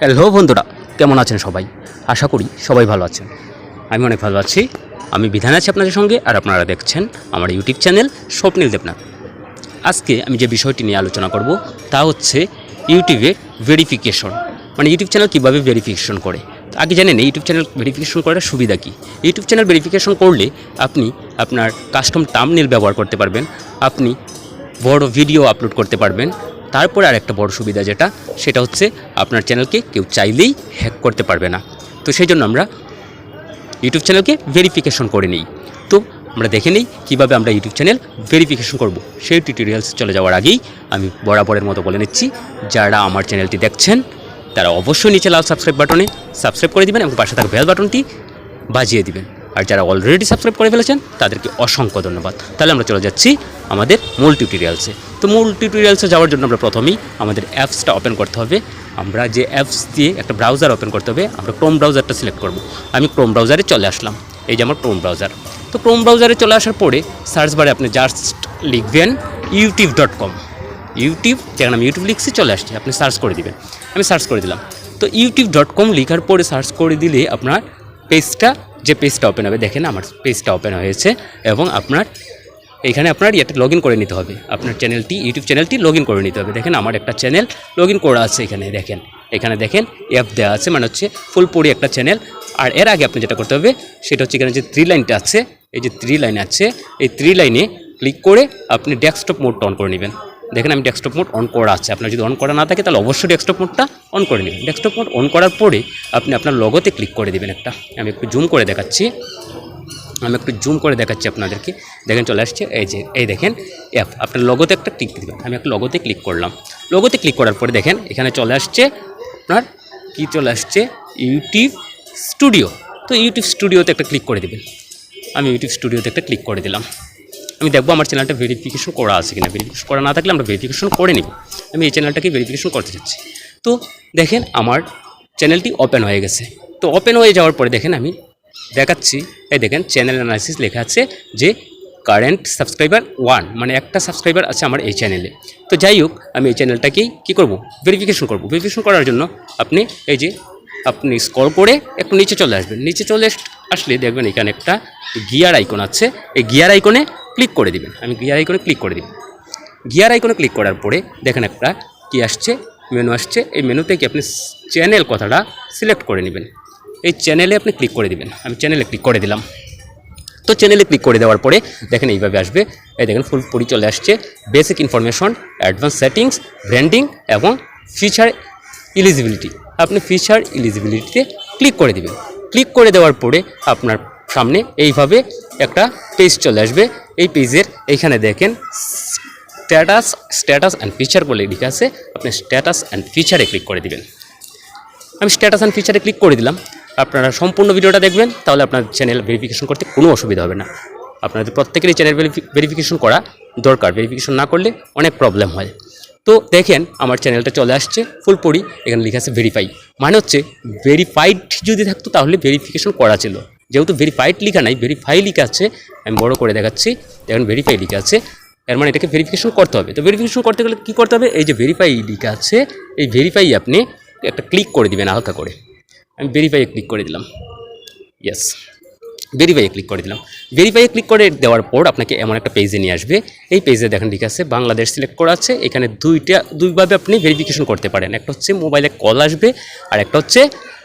Hello বন্ধুরা, কেমন আছেন সবাই? আশা করি সবাই ভালো আছেন। আমি অনেক ভালো আছি। আমি বিধান আছি আপনাদের সঙ্গে, আর আপনারা দেখছেন আমার ইউটিউব চ্যানেল স্বপ্নীল দেবনাথ। আজকে আমি যে বিষয়টি নিয়ে আলোচনা করব, তা হচ্ছে ইউটিউবে ভেরিফিকেশন মানে ইউটিউব চ্যানেল কীভাবে ভেরিফিকেশন করে? আগে জানেন ইউটিউব চ্যানেল ভেরিফিকেশন করার সুবিধা কী? ইউটিউব চ্যানেল ভেরিফিকেশন করলে আপনি আপনার কাস্টম টার্মনেল ব্যবহার করতে পারবেন, আপনি বড় ভিডিও আপলোড করতে পারবেন তারপরে আর একটা বড় সুবিধা যেটা, সেটা হচ্ছে আপনার চ্যানেলকে কেউ চাইলেই হ্যাক করতে পারবে না। তো সেই জন্য আমরা ইউটিউব চ্যানেলকে ভেরিফিকেশন করে নিই। তো আমরা দেখে নিই কীভাবে আমরা ইউটিউব চ্যানেল ভেরিফিকেশন করব। সেই টিউটোরিয়ালস চলে যাওয়ার আগেই আমি বরাবরের মতো বলে নিচ্ছি, যারা আমার চ্যানেলটি দেখছেন, তারা অবশ্যই নিচে লাল সাবস্ক্রাইব বাটনে সাবস্ক্রাইব করে দিবেন এবং পাশে থাকা বেল বাটনটি বাজিয়ে দিবেন। আর যারা অলরেডি সাবস্ক্রাইব করে ফেলেছেন, তাদেরকে অসংখ্য ধন্যবাদ। তাহলে আমরা চলে যাচ্ছি আমাদের মূল টিউটোরিয়ালসে তো মূল টিউটোরিয়ালসে যাওয়ার জন্য আমরা প্রথমেই আমাদের অ্যাপসটা ওপেন করতে হবে। আমরা যে অ্যাপস দিয়ে একটা ব্রাউজার ওপেন করতে হবে, আমরা ক্রোম ব্রাউজারটা সিলেক্ট করব। আমি ক্রোম ব্রাউজারে চলে আসলাম। এই যে আমার ক্রোম ব্রাউজার তো ক্রোম ব্রাউজারে চলে আসার পরে সার্চ বারে আপনি জাস্ট লিখবেন ইউটিউব ডট কম ইউটিউব যেখানে আমি ইউটিউব লিখছি, চলে আসছে। আপনি সার্চ করে দিবেন। আমি সার্চ করে দিলাম। তো ইউটিউব ডট কম লেখার পরে সার্চ করে দিলে আপনার পেজটা যে পেজটা ওপেন হবে, দেখেন আমার পেজটা ওপেন হয়েছে এবং আপনার এখানে আপনার ইয়েটা লগ করে নিতে হবে। আপনার চ্যানেলটি ইউটিউব চ্যানেলটি লগ করে নিতে হবে। দেখেন, আমার একটা চ্যানেল লগ করা আছে এখানে, দেখেন। এখানে দেখেন অ্যাপ দেওয়া আছে মানে হচ্ছে ফুলপুরি একটা চ্যানেল আর এর আগে আপনি যেটা করতে হবে, সেটা হচ্ছে এখানে যে থ্রি লাইনটা আছে, এই যে থ্রি লাইন আছে, এই থ্রি লাইনে ক্লিক করে আপনি ডেস্কটপ মোডটা অন করে নেবেন। দেখেন, আমি ডেস্কটপ মোড অন করা আছে। আপনার যদি অন করা না থাকে, তাহলে অবশ্যই ডেস্কটপ মোডটা অন করে নেবেন। ডেস্কটপ মোড অন করার পরে আপনি আপনার লগতে ক্লিক করে দেবেন একটা। আমি একটু জুম করে দেখাচ্ছি। আমি একটু জুম করে দেখাচ্ছি আপনাদেরকে। দেখেন চলে আসছে, এই যে, এই দেখেন অ্যাপ আপনার লগোতে একটা ক্লিক দেবেন। আমি একটা লগোতে ক্লিক করলাম। লগোতে ক্লিক করার পরে দেখেন, এখানে চলে আসছে আপনার, কি চলে আসছে? ইউটিউব স্টুডিও তো ইউটিউব স্টুডিওতে একটা ক্লিক করে দেবেন। আমি ইউটিউব স্টুডিওতে একটা ক্লিক করে দিলাম। আমি দেখব আমার চ্যানেলটা ভেরিফিকেশন করা আছে কিনা। ভেরিফিকেশন করা না থাকলে আমরা ভেরিফিকেশন করে নিব। আমি এই চ্যানেলটাকে ভেরিফিকেশন করতে চাচ্ছি তো দেখেন, আমার চ্যানেলটি ওপেন হয়ে গেছে। তো ওপেন হয়ে যাওয়ার পরে দেখেন আমি দেখাচ্ছি। এই দেখেন চ্যানেল অ্যানালাইসিস লেখা আছে যে কারেন্ট সাবস্ক্রাইবার ওয়ান মানে একটা সাবস্ক্রাইবার আছে আমার এই চ্যানেলে তো যাই হোক, আমি এই চ্যানেলটাকেই কী করব? ভেরিফিকেশন করব। ভেরিফিকেশন করার জন্য আপনি এই যে আপনি স্কল করে একটু নিচে চলে আসবেন। নিচে চলে আস- আসলে দেখবেন এখানে একটা গিয়ার আইকন আছে। এই গিয়ার আইকনে ক্লিক করে দিবেন। আমি গিয়ার আইকনে ক্লিক করে দিব গিয়ার আইকনে ক্লিক করার পরে দেখেন একটা কি আসছে মেনু আসছে। এই মেনু থেকে আপনি চ্যানেল কথাটা সিলেক্ট করে নেবেন। এই চ্যানেলে আপনি ক্লিক করে দিবেন। আমি চ্যানেলে ক্লিক করে দিলাম। তো চ্যানেলে ক্লিক করে দেওয়ার পরে দেখেন এইভাবে আসবে। এই দেখেন ফুল পরি চলে আসছে। Basic information advance settings branding এবং ফিচার ইলিজিবিলিটি আপনি ফিচার ইলিজিবিলিটিতে ক্লিক করে দিবেন। ক্লিক করে দেওয়ার পরে আপনার সামনে এইভাবে একটা পেজ চলে আসবে। এই পেজের এইখানে দেখেন স্ট্যাটাস স্ট্যাটাস অ্যান্ড ফিচার বলে লিখে আছে। আপনি স্ট্যাটাস অ্যান্ড ফিচারে ক্লিক করে দিবেন। আমি স্ট্যাটাস অ্যান্ড ফিচারে ক্লিক করে দিলাম। আপনারা সম্পূর্ণ ভিডিওটা দেখবেন, তাহলে আপনার চ্যানেল ভেরিফিকেশন করতে কোনো অসুবিধা হবে না। আপনাদের প্রত্যেকেরই চ্যানেল ভেরিফিকেশন করা দরকার। ভেরিফিকেশন না করলে অনেক প্রবলেম হয়। তো দেখেন, আমার চ্যানেলটা চলে আসছে ফুলপরি এখানে লেখা আছে ভেরিফাই মানে হচ্ছে ভেরিফাইড যদি থাকতো তাহলে ভেরিফিকেশন করা ছিল। যেহেতু ভেরিফাইড লেখা নাই ভেরিফাই লেখা আছে, আমি বড় করে দেখাচ্ছি। দেখেন ভেরিফাই লেখা আছে। এর মানে এটাকে ভেরিফিকেশন করতে হবে। তো ভেরিফিকেশন করতে গেলে কী করতে হবে? এই যে ভেরিফাই লেখা আছে, এই ভেরিফাই আপনি একটা ক্লিক করে দিবেন হালকা করে। আমি ভেরিফাইয়ে ক্লিক করে দিলাম। ইয়েস ভেরিফাইয়ে ক্লিক করে দিলাম। ভেরিফাইয়ে ক্লিক করে দেওয়ার পর আপনাকে এমন একটা পেজে নিয়ে আসবে। এই পেজে দেখেন ঠিক আছে বাংলাদেশ সিলেক্ট করা আছে। এখানে দুইটা, দুইভাবে আপনি ভেরিফিকেশন করতে পারেন। একটা হচ্ছে মোবাইলে কল আসবে আর একটা হচ্ছে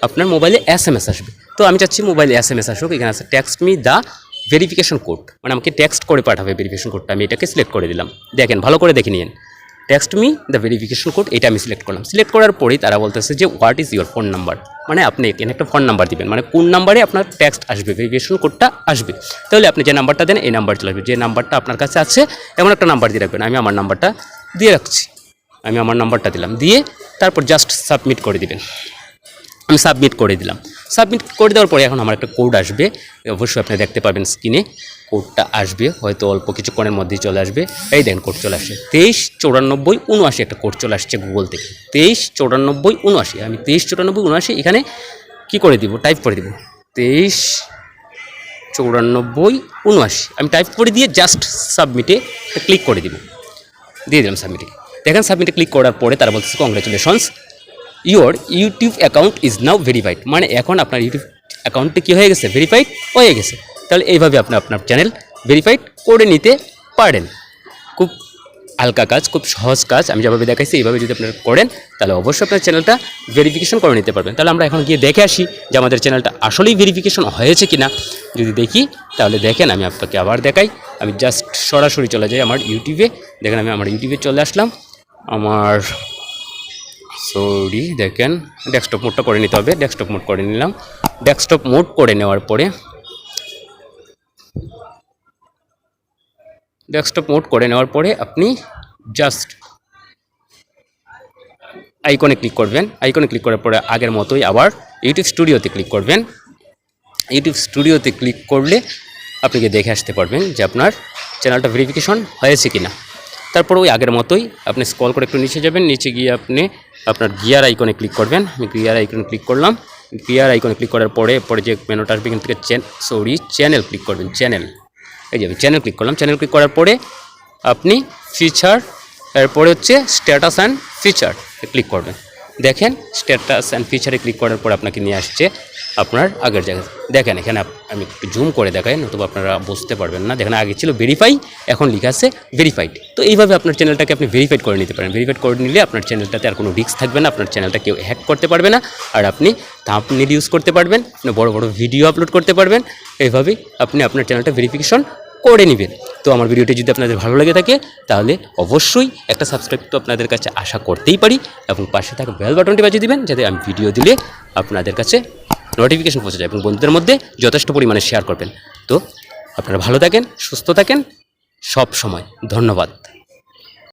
আপনার মোবাইলে এস এম এস আসবে। তো আমি চাচ্ছি মোবাইলে এস এম এস আসুক, এখানে আছে text me the verification code মানে আমাকে টেক্সট করে পাঠাবে ভেরিফিকেশন কোডটা আমি এটাকে সিলেক্ট করে দিলাম। দেখেন, ভালো করে দেখে নিন text me the verification code এটা আমি সিলেক্ট করলাম। সিলেক্ট করার পরেই তারা বলতেছে যে what is your phone number মানে আপনি এখানে একটা ফোন নাম্বার দিবেন। মানে কোন নাম্বারে আপনার টেক্সট আসবে ভেরিফিকেশন কোডটা আসবে। তাহলে আপনি যে নাম্বারটা দেন, এই নাম্বার চলে আসবে। যে নাম্বারটা আপনার কাছে আছে, এমন একটা নাম্বার দিয়ে রাখবেন। আমি আমার নাম্বারটা দিয়ে রাখছি। আমি আমার নাম্বারটা দিলাম। দিয়ে তারপর জাস্ট সাবমিট করে দিবেন। আমি সাবমিট করে দিলাম। সাবমিট করে দেওয়ার পরে এখন আমার একটা কোড আসবে। অবশ্যই আপনি দেখতে পাবেন স্ক্রিনে কোডটা আসবে, হয়তো অল্প কিছুক্ষণের মধ্যেই চলে আসবে। এই দেখেন কোড চলে আসে। তেইশ চৌরানব্বই উনআশি একটা কোড চলে আসছে গুগল থেকে। তেইশ চৌরানব্বই উনআশি। আমি তেইশ চৌরানব্বই উনআশি এখানে কি করে দিব? টাইপ করে দিব। তেইশ চৌরানব্বই উনআশি। আমি টাইপ করে দিয়ে জাস্ট সাবমিটে ক্লিক করে দিব। দিয়ে দিলাম সাবমিটে দেখেন সাবমিটে ক্লিক করার পরে তারা বলতেছে congratulations your YouTube account is now verified মানে এখন আপনার ইউটিউব অ্যাকাউন্টটি কী হয়ে গেছে? ভেরিফাইড হয়ে গেছে। তাহলে এইভাবে আপনি আপনার চ্যানেল ভেরিফাইড করে নিতে পারেন। খুব হালকা কাজ, খুব সহজ কাজ। আমি যেভাবে দেখাইছি, এইভাবে যদি আপনারা করেন, তাহলে অবশ্যই আপনার চ্যানেলটা ভেরিফিকেশন করে নিতে পারবেন। তাহলে আমরা এখন গিয়ে দেখে আসি যে আমাদের চ্যানেলটা আসলেই ভেরিফিকেশন হয়েছে কি না যদি দেখি, তাহলে দেখেন, আমি আপনাকে আবার দেখাই। আমি জাস্ট সরাসরি চলে যাই আমার ইউটিউবে দেখেন, আমি আমার ইউটিউবে চলে আসলাম। আমার সরি, দেখেন ডেস্কটপ মোডটা করে নিতে হবে ডেস্কটপ মোড করে নিলাম। ডেস্কটপ মোড করে নেওয়ার পরে ডেস্কটপ মোড করে নেওয়ার পরে আপনি জাস্ট আইকনে ক্লিক করবেন। আইকনে ক্লিক করার পরে আগের মতোই আবার ইউটিউব স্টুডিওতে ক্লিক করবেন। ইউটিউব স্টুডিওতে ক্লিক করলে আপনি দেখে আসতে পারবেন যে আপনার চ্যানেলটা ভেরিফিকেশন হয়েছে কি না তারপর ওই আগের মতোই আপনি স্কল করে একটু নিচে যাবেন, নিচে গিয়ে আপনি আপনার গিয়ার আইকনে ক্লিক করবেন। আমি গিয়ার আইকনে ক্লিক করলাম। গিয়ার আইকনে ক্লিক করার পরে পরে যে মেনুটা আসবে এখান থেকে সরি চ্যানেল ক্লিক করবেন চ্যানেল এই যে আমি চ্যানেল ক্লিক করলাম। চ্যানেল ক্লিক করার পরে আপনি ফিচার এরপরে হচ্ছে স্ট্যাটাস অ্যান্ড ফিচার ক্লিক করবেন। দেখেন স্ট্যাটাস অ্যান্ড ফিচারে ক্লিক করার পর আপনাকে নিয়ে আসছে আপনার আগের জায়গায়। দেখেন এখানে আমি একটু জুম করে দেখাই, নতুবা আপনারা বুঝতে পারবেন না। দেখেন আগে ছিল ভেরিফাই এখন লেখা আছে ভেরিফাইড তো এইভাবে আপনার চ্যানেলটাকে আপনি ভেরিফাইড করে নিতে পারেন। ভেরিফাইড করে নিলে আপনার চ্যানেলটাতে আর কোনো রিস্ক থাকবে না, আপনার চ্যানেলটা কেউ হ্যাক করতে পারবে না, আর আপনি থাম্বনেল ইউজ করতে পারবেন, বড় বড় ভিডিও আপলোড করতে পারবেন। এইভাবেই আপনি আপনার চ্যানেলটা ভেরিফিকেশন করে নেবেন। তো আমার ভিডিওটি যদি আপনাদের ভালো লাগে থাকে, তাহলে অবশ্যই একটা সাবস্ক্রাইব তো আপনাদের কাছে আশা করতেই পারি এবং পাশে থাকা বেল বাটনটি বাজিয়ে দেবেন যাতে আমি ভিডিও দিলে আপনাদের কাছে নোটিফিকেশন পৌঁছে যায় এবং বন্ধুদের মধ্যে যথেষ্ট পরিমাণে শেয়ার করবেন। তো আপনারা ভালো থাকেন, সুস্থ থাকেন, সব সময়। ধন্যবাদ।